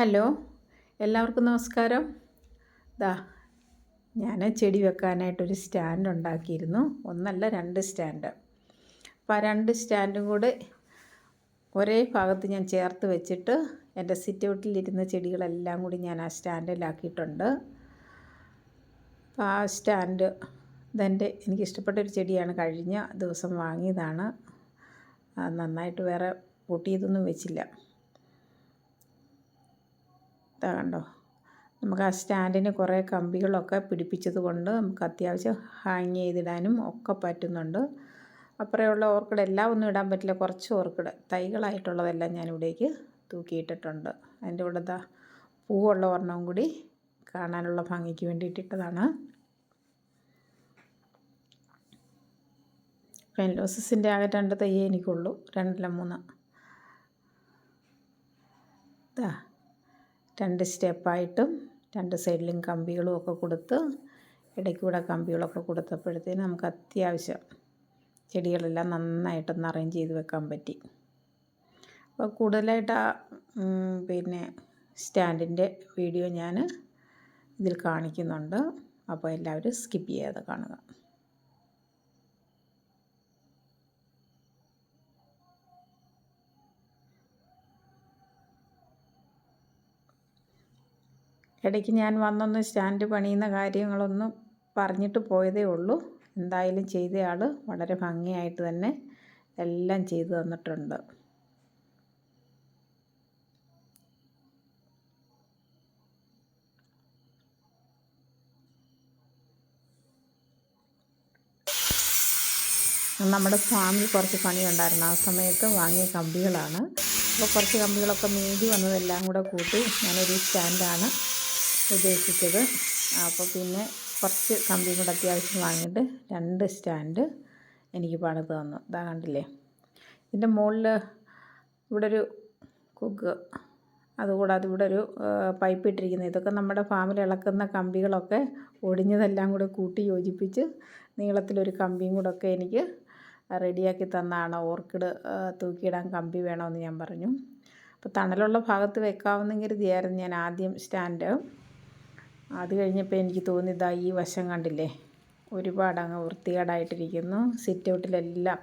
Hello എല്ലാവർക്കും നമസ്കാരം. ദാ ഞാൻ ചെടി വെക്കാനായിട്ടൊരു സ്റ്റാൻഡ് ഉണ്ടാക്കിയിരുന്നു. ഒന്നല്ല രണ്ട് സ്റ്റാൻഡ്. അപ്പോൾ ആ രണ്ട് സ്റ്റാൻഡും കൂടെ ഒരേ ഭാഗത്ത് ഞാൻ ചേർത്ത് വെച്ചിട്ട് എന്റെ സിറ്റ് ഔട്ടിലിരുന്ന ചെടികളെല്ലാം കൂടി ഞാൻ ആ സ്റ്റാൻഡിലാക്കിയിട്ടുണ്ട്. ആ സ്റ്റാൻഡ് ഇതെന്റെ എനിക്കിഷ്ടപ്പെട്ട ഒരു ചെടിയാണ്. കഴിഞ്ഞ ദിവസം വാങ്ങിയതാണ്. നന്നായിട്ട് വേറെ പൊട്ടിയതൊന്നും വെച്ചില്ല. ഇതാ കണ്ടോ. നമുക്ക് ആ സ്റ്റാൻഡിന് കുറേ കമ്പികളൊക്കെ പിടിപ്പിച്ചത് കൊണ്ട് നമുക്ക് അത്യാവശ്യം ഹാങ് ചെയ്തിടാനും ഒക്കെ പറ്റുന്നുണ്ട്. അപ്പുറമുള്ള ഓർക്കിഡ് എല്ലാം ഒന്നും ഇടാൻ പറ്റില്ല. കുറച്ച് ഓർക്കിഡ് തൈകളായിട്ടുള്ളതെല്ലാം ഞാനിവിടേക്ക് തൂക്കിയിട്ടിട്ടുണ്ട്. അതിന്റെ കൂടെ എന്താ പൂവുള്ള ഒരെണ്ണം കൂടി കാണാനുള്ള ഭംഗിക്ക് വേണ്ടിയിട്ടിട്ടതാണ് ഫെൻലോസിന്റെ ആകെ രണ്ട് തയ്യേ എനിക്കുള്ളൂ. രണ്ടല്ല മൂന്ന്. ഇതാ രണ്ട് സ്റ്റെപ്പായിട്ടും രണ്ട് സൈഡിലും കമ്പികളും ഒക്കെ കൊടുത്ത് ഇടയ്ക്കൂടെ കമ്പികളൊക്കെ കൊടുത്തപ്പോഴത്തേന് നമുക്ക് അത്യാവശ്യം ചെടികളെല്ലാം നന്നായിട്ടൊന്ന് അറേഞ്ച് ചെയ്ത് വെക്കാൻ പറ്റി. അപ്പോൾ കൂടുതലായിട്ട് ആ പിന്നെ സ്റ്റാൻഡിന്റെ വീഡിയോ ഞാൻ ഇതിൽ കാണിക്കുന്നുണ്ട്. അപ്പോൾ എല്ലാവരും സ്കിപ്പ് ചെയ്യാതെ കാണുക. ഇടയ്ക്ക് ഞാൻ വന്നൊന്ന് സ്റ്റാൻഡ് പണിയുന്ന കാര്യങ്ങളൊന്നും പറഞ്ഞിട്ട് പോയതേ ഉള്ളൂ. എന്തായാലും ചെയ്തയാൾ വളരെ ഭംഗിയായിട്ട് തന്നെ എല്ലാം ചെയ്തു തന്നിട്ടുണ്ട്. നമ്മുടെ ഫാമിൽ കുറച്ച് പണിയുണ്ടായിരുന്നു. ആ സമയത്ത് വാങ്ങിയ കമ്പികളാണ്. അപ്പോൾ കുറച്ച് കമ്പികളൊക്കെ മീതി വന്നതെല്ലാം കൂടെ കൂട്ടി ഞാനൊരു സ്റ്റാൻഡാണ് ഉദ്ദേശിച്ചത്. അപ്പോൾ പിന്നെ കുറച്ച് കമ്പിയും കൂടെ അത്യാവശ്യം വാങ്ങിയിട്ട് രണ്ട് സ്റ്റാൻഡ് എനിക്ക് പണിത് തന്നു. ഇതാ കണ്ടില്ലേ? ഇതിന്റെ മുകളിൽ ഇവിടെ ഒരു കുക്ക് അതുകൂടാതെ ഇവിടെ ഒരു പൈപ്പ് ഇട്ടിരിക്കുന്നത് ഇതൊക്കെ നമ്മുടെ ഫാമിൽ ഇളക്കുന്ന കമ്പികളൊക്കെ ഒടിഞ്ഞതെല്ലാം കൂടെ കൂട്ടി യോജിപ്പിച്ച് നീളത്തിലൊരു കമ്പിയും കൂടെ ഒക്കെ എനിക്ക് റെഡിയാക്കി തന്നാണ്. ഓർക്കിഡ് തൂക്കിയിടാൻ കമ്പി വേണമെന്ന് ഞാൻ പറഞ്ഞു. അപ്പോൾ തണലുള്ള ഭാഗത്ത് വെക്കാവുന്ന കരുതിയായിരുന്നു ഞാൻ ആദ്യം സ്റ്റാൻഡ്. അത് കഴിഞ്ഞപ്പോൾ എനിക്ക് തോന്നി ഇതാ ഈ വശം കണ്ടില്ലേ? ഒരുപാട് അങ്ങ് വൃത്തികേടായിട്ടിരിക്കുന്നു സിറ്റ് ഔട്ടിലെല്ലാം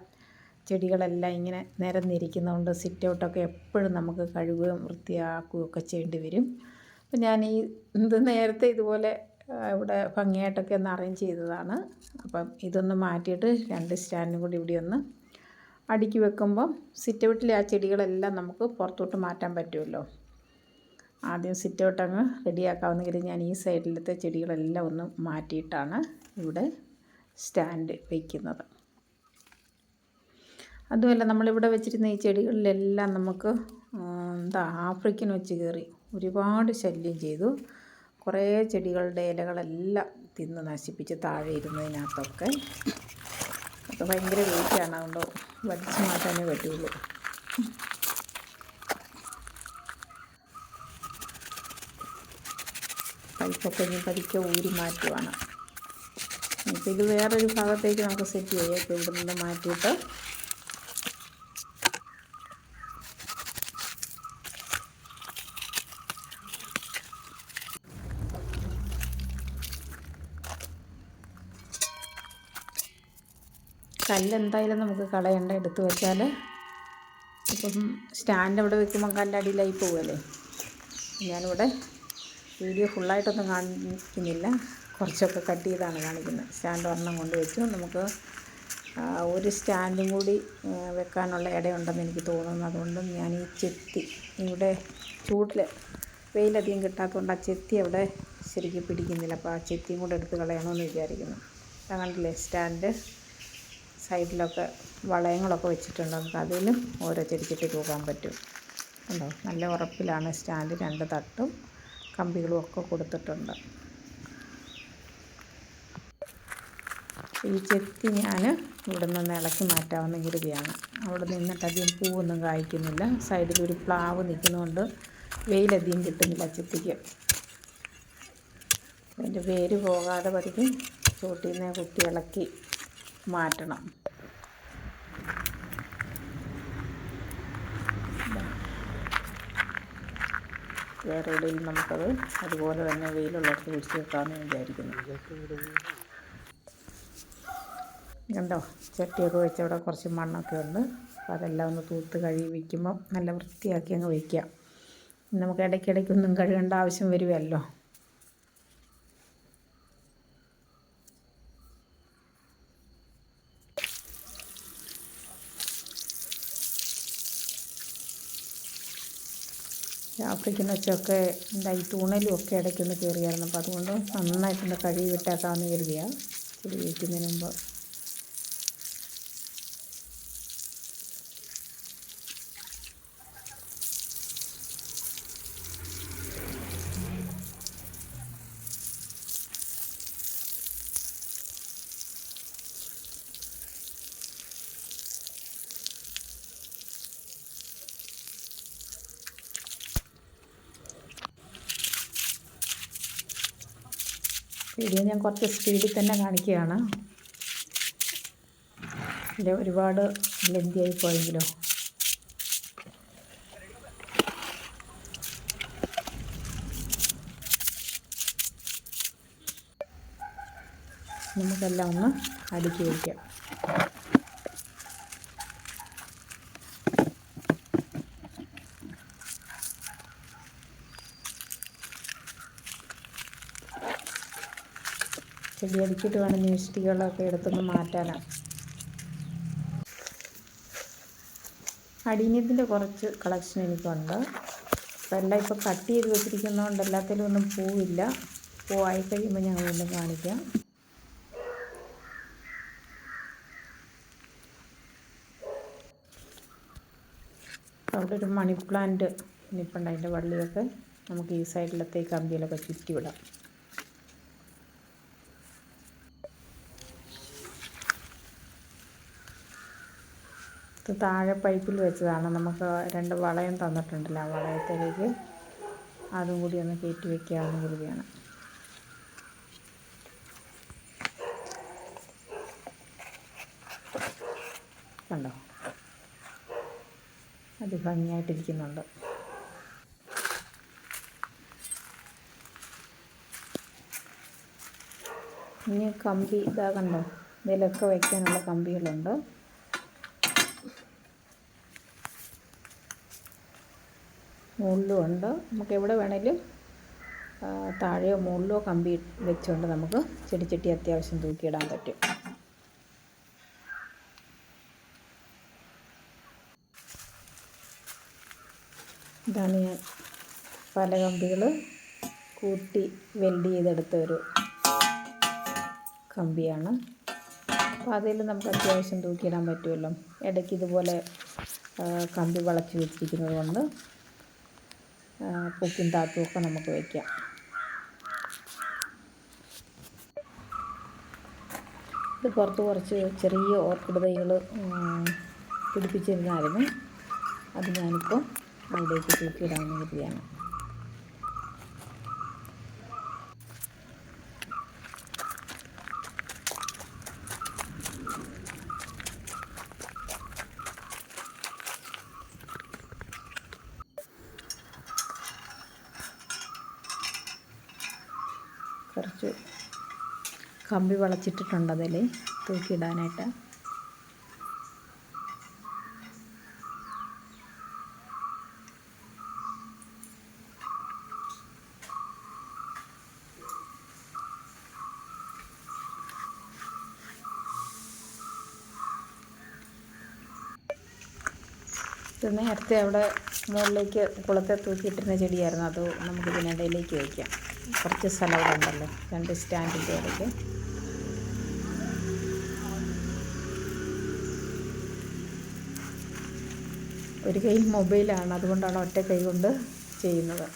ചെടികളെല്ലാം ഇങ്ങനെ നിരന്നിരിക്കുന്നതുകൊണ്ട് സിറ്റ് ഔട്ടൊക്കെ എപ്പോഴും നമുക്ക് കഴുകുകയും വൃത്തിയാക്കുകയൊക്കെ ചെയ്യേണ്ടി വരും. അപ്പം ഞാൻ ഈ ഇത് നേരത്തെ ഇതുപോലെ ഇവിടെ ഭംഗിയായിട്ടൊക്കെ ഒന്ന് അറേഞ്ച് ചെയ്തതാണ്. അപ്പം ഇതൊന്ന് മാറ്റിയിട്ട് രണ്ട് സ്റ്റാൻഡും കൂടി ഇവിടെ ഒന്ന് അടുക്കി വെക്കുമ്പം സിറ്റ് ഔട്ടിലെ ആ ചെടികളെല്ലാം നമുക്ക് പുറത്തോട്ട് മാറ്റാൻ പറ്റുമല്ലോ. ആദ്യം സിറ്റൗട്ട് അങ്ങ് റെഡിയാക്കാവുന്ന റെഡിയാക്കാവുന്നെങ്കിൽ ഞാൻ ഈ സൈഡിലത്തെ ചെടികളെല്ലാം ഒന്ന് മാറ്റിയിട്ടാണ് ഇവിടെ സ്റ്റാൻഡ് വയ്ക്കുന്നത് അതുമല്ല നമ്മളിവിടെ വെച്ചിരുന്ന ഈ ചെടികളിലെല്ലാം നമുക്ക് എന്താ ആഫ്രിക്കൻ വെച്ച് കയറി ഒരുപാട് ശല്യം ചെയ്തു. കുറേ ചെടികളുടെ ഇലകളെല്ലാം തിന്ന് നശിപ്പിച്ച് താഴെ ഇരുന്നതിനകത്തൊക്കെ. അപ്പോൾ ഭയങ്കര വെയിറ്റാണ് അതുകൊണ്ട് വലിച്ചു മാറ്റാനേ പറ്റുള്ളൂ. പൈപ്പൊക്കെ ഇനി പതുക്കെ ഊരി മാറ്റുവാണ്. ഇപ്പം ഇത് വേറൊരു ഭാഗത്തേക്ക് നമുക്ക് സെറ്റ് ചെയ്യാം. ഇപ്പോൾ ഇവിടെ നിന്ന് മാറ്റിയിട്ട് കല്ല് എന്തായാലും നമുക്ക് കളയണ്ട. എടുത്തു വെച്ചാൽ ഇപ്പം സ്റ്റാൻഡ് അവിടെ വെക്കുമ്പോൾ കല്ലടിയിലായി പോകുമല്ലേ ഞാനിവിടെ വീഡിയോ ഫുള്ളായിട്ടൊന്നും കാണിക്കുന്നില്ല. കുറച്ചൊക്കെ കട്ട് ചെയ്താണ് കാണിക്കുന്നത്. സ്റ്റാൻഡ് ഒരെണ്ണം കൊണ്ട് വെച്ചു. നമുക്ക് ഒരു സ്റ്റാൻഡും കൂടി വെക്കാനുള്ള ഇടയുണ്ടെന്ന് എനിക്ക് തോന്നുന്നു. അതുകൊണ്ട് ഞാൻ ഈ ചെത്തി ഇവിടെ ചൂട്ടിൽ വെയിലധികം കിട്ടാത്തതുകൊണ്ട് ആ ചെത്തി അവിടെ ശരിക്കും പിടിക്കുന്നില്ല. അപ്പോൾ ആ ചെത്തിയും കൂടെ എടുത്ത് കളയണമെന്ന് വിചാരിക്കുന്നു. അങ്ങനെ സ്റ്റാൻഡ് സൈഡിലൊക്കെ വളയങ്ങളൊക്കെ വെച്ചിട്ടുണ്ട്. നമുക്ക് അതിലും ഓരോ ചെടിച്ചിട്ട് തൂക്കാൻ പറ്റും. ഉണ്ടോ? നല്ല ഉറപ്പിലാണ് സ്റ്റാൻഡ് രണ്ട് തട്ടും. കമ്പികളും ഒക്കെ കൊടുത്തിട്ടുണ്ട്. ഈ ചെത്തി ഞാൻ ഇവിടെ നിന്ന് ഇളക്കി മാറ്റാവുന്ന കരുതിയാണ്. അവിടെ നിന്നിട്ട് അധികം പൂവൊന്നും കായ്ക്കുന്നില്ല. സൈഡിൽ ഒരു പ്ലാവ് നിൽക്കുന്നതുകൊണ്ട് വെയിലധികം കിട്ടുന്നില്ല ചെത്തിക്ക്. അതിന്റെ വേര് പോകാതെ പതിക്കും ചോട്ടിൽ നിന്ന് കുത്തി ഇളക്കി മാറ്റണം. വേറെ എവിടെയെങ്കിലും നമുക്കത് അതുപോലെ തന്നെ വെയിലുള്ളിടത്ത് പിടിച്ച് വെക്കാമെന്ന് വിചാരിക്കുന്നു. കണ്ടോ? ചട്ടിയൊക്കെ വെച്ച് അവിടെ കുറച്ച് മണ്ണൊക്കെ ഉണ്ട്. അപ്പോൾ അതെല്ലാം ഒന്ന് തൂത്ത് കഴുകി വയ്ക്കുമ്പോൾ നല്ല വൃത്തിയാക്കി അങ്ങ് വയ്ക്കാം നമുക്ക് ഇടയ്ക്കിടയ്ക്കൊന്നും കഴുകേണ്ട ആവശ്യം വരുമല്ലോ ആഫ്രിക്കൻ വെച്ചൊക്കെ ഈ തൂണലും ഒക്കെ ഇടയ്ക്കൊന്ന് കയറിയായിരുന്നു. അപ്പോൾ അതുകൊണ്ട് നന്നായിട്ടൊന്ന് കഴുകി വിട്ടേക്കാമെന്ന് കരുതിയാണ് കുടി വയ്ക്കുന്നതിന് മുമ്പ്. വീഡിയോ ഞാൻ കുറച്ച് സ്പീഡിൽ തന്നെ കാണിക്കുകയാണ്. ഇതിൽ ഒരുപാട് ലെന്തിയായി പോയെങ്കിലോ. നമുക്കെല്ലാം ഒന്ന് അടുക്കി വയ്ക്കാം. ചെടി അടിച്ചിട്ട് വേണം ന്യൂസ്റ്റികളൊക്കെ എടുത്തൊന്ന് മാറ്റാനാണ് അടിയനത്തിന്റെ കുറച്ച് കളക്ഷൻ എനിക്കുണ്ട്. എല്ലാം ഇപ്പോൾ കട്ട് ചെയ്ത് വെച്ചിരിക്കുന്നതുകൊണ്ട് എല്ലാത്തിലും ഒന്നും പൂവില്ല. പൂവായി കഴിയുമ്പോൾ ഞാൻ വീണ്ടും കാണിക്കാം. അവിടെ ഒരു മണി പ്ലാന്റ് നിൽപ്പുണ്ട് അതിന്റെ വള്ളിയൊക്കെ. നമുക്ക് ഈ സൈഡിലത്തെ കമ്പിയിലൊക്കെ ചുറ്റി വിടാം ഇത് താഴെ പൈപ്പിൽ വെച്ചതാണ്. നമുക്ക് രണ്ട് വളയം തന്നിട്ടുണ്ടല്ലോ ആ വളയത്തിലേക്ക്. അതും കൂടി ഒന്ന് കയറ്റി വെക്കാമെന്ന് കരുതിയാണ്. കണ്ടോ? അത് ഭംഗിയായിട്ടിരിക്കുന്നുണ്ട്. ഇനി കമ്പി ഇതാ കണ്ടോ? ഇതിലൊക്കെ വയ്ക്കാനുള്ള കമ്പികളുണ്ട്. മുകളിലും ഉണ്ട് നമുക്ക് എവിടെ വേണേലും താഴെയോ മുകളിലോ കമ്പി വെച്ചുകൊണ്ട് നമുക്ക് ചെടിച്ചട്ടി അത്യാവശ്യം തൂക്കിയിടാൻ പറ്റും. ഇതാണ് ഞാൻ പല കമ്പികൾ കൂട്ടി വെൽഡ് ചെയ്തെടുത്ത ഒരു കമ്പിയാണ്. അപ്പോൾ അതിൽ നമുക്ക് അത്യാവശ്യം തൂക്കിയിടാൻ പറ്റുമല്ലോ. ഇടയ്ക്ക് ഇതുപോലെ കമ്പി വളച്ച് വെച്ചിരിക്കുന്നത് കൊണ്ട് പൊക്കും താത്തും ഒക്കെ നമുക്ക് വയ്ക്കാം ഇത് പുറത്ത് കുറച്ച് ചെറിയ ഓർക്കിഡ് തൈകൾ പിടിപ്പിച്ചിരുന്നായിരുന്നു. അത് ഞാനിപ്പോൾ അവിടേക്ക് തൂക്കിയിടാമെന്ന് കരുതിയാണ്. കുറച്ച് കമ്പി വളച്ചിട്ടിട്ടുണ്ട് അതിൽ തൂക്കിയിടാനായിട്ട്. നേരത്തെ അവിടെ മുകളിലേക്ക് കുളത്തെ തൂക്കിയിട്ടിരുന്ന ചെടിയായിരുന്നു. അത് നമുക്ക് ഇതിനിടയിലേക്ക് വയ്ക്കാം. കുറച്ച് സ്ഥലം അവിടെ ഉണ്ടല്ലോ രണ്ട് സ്റ്റാൻഡിന്റെ ഇടയ്ക്ക്. ഒരു കൈ മൊബൈലാണ്. അതുകൊണ്ടാണ് ഒറ്റ കൈ കൊണ്ട് ചെയ്യുന്നത്.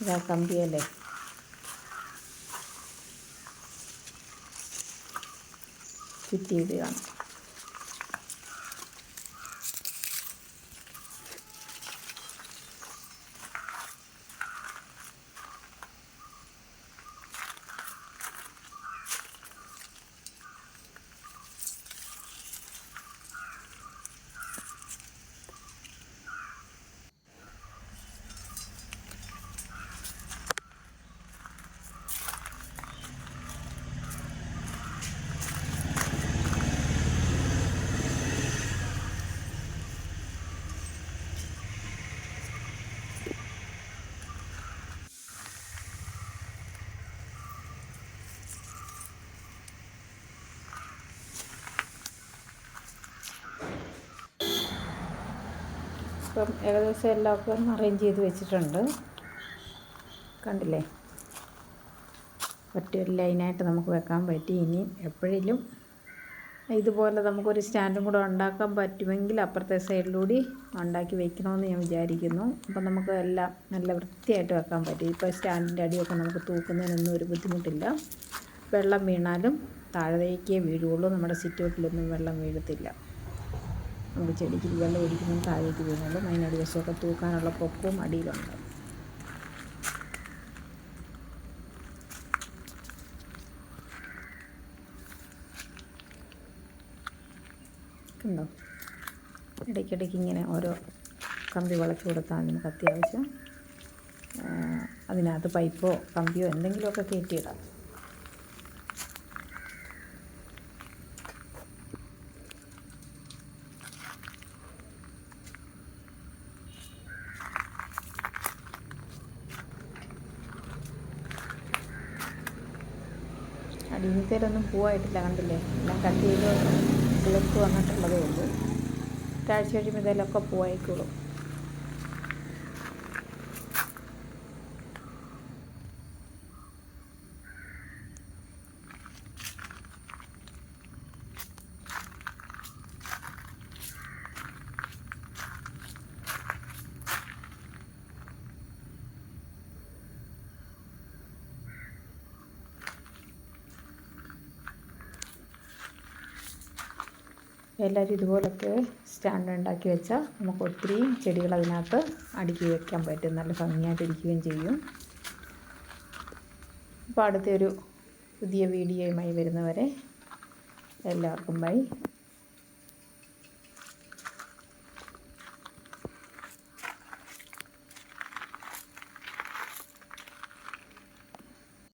ഇതാ കമ്പിയല്ലേ? ഫിറ്റ് ചെയ്ത് കാണാം ഇപ്പം ഏകദേശം എല്ലാം ഒക്കെ ഒന്ന് അറേഞ്ച് ചെയ്ത് വെച്ചിട്ടുണ്ട്. കണ്ടില്ലേ? ഒറ്റ ഒരു ലൈനായിട്ട് നമുക്ക് വെക്കാൻ പറ്റി. ഇനി എപ്പോഴേലും ഇതുപോലെ നമുക്കൊരു സ്റ്റാൻഡും കൂടെ ഉണ്ടാക്കാൻ പറ്റുമെങ്കിൽ അപ്പുറത്തെ സൈഡിലൂടി ഉണ്ടാക്കി വെക്കണമെന്ന് ഞാൻ വിചാരിക്കുന്നു. അപ്പം നമുക്ക് എല്ലാം നല്ല വൃത്തിയായിട്ട് വെക്കാൻ പറ്റും. ഇപ്പോൾ സ്റ്റാൻഡിന്റെ അടിയൊക്കെ നമുക്ക് തൂക്കുന്നതിനൊന്നും ഒരു ബുദ്ധിമുട്ടില്ല. വെള്ളം വീണാലും താഴേക്കേ വീഴുള്ളൂ നമ്മുടെ സിറ്റൗട്ടിലൊന്നും വെള്ളം വീഴത്തില്ല. നമുക്ക് ചെടിക്ക് വെള്ളം ഒഴിക്കുമ്പോൾ താഴേക്ക് വീണോളും അതിനടി വശമൊക്കെ തൂക്കാനുള്ള പൊക്കവും അടിയിലുണ്ട്. കണ്ടോ ഇടയ്ക്കിടയ്ക്ക് ഇങ്ങനെ ഓരോ കമ്പി വളച്ചു കൊടുത്താൽ നമുക്ക് അത്യാവശ്യം അതിനകത്ത് പൈപ്പോ കമ്പിയോ എന്തെങ്കിലുമൊക്കെ കയറ്റിയിടാം അടിയത്തേലൊന്നും പൂവായിട്ടില്ല കണ്ടില്ലേ? എല്ലാം കട്ട് ചെയ്ത് കിളിർത്ത് വന്നിട്ടുള്ളതേ ഉള്ളൂ. ഒരാഴ്ച കഴിയുമ്പോൾ ഇതെല്ലാം ഒക്കെ പൂവായിക്കോളും. എല്ലാവരും ഇതുപോലൊക്കെ സ്റ്റാൻഡ് ഉണ്ടാക്കി വെച്ചാൽ നമുക്ക് ഒത്തിരി ചെടികൾ അതിനകത്ത് അടുക്കി വെക്കാൻ പറ്റും. നല്ല ഭംഗിയായിട്ട് ഇരിക്കുകയും ചെയ്യും. അപ്പോൾ അടുത്തൊരു പുതിയ വീഡിയോയുമായി വരുന്നവരെ എല്ലാവർക്കും ബൈ.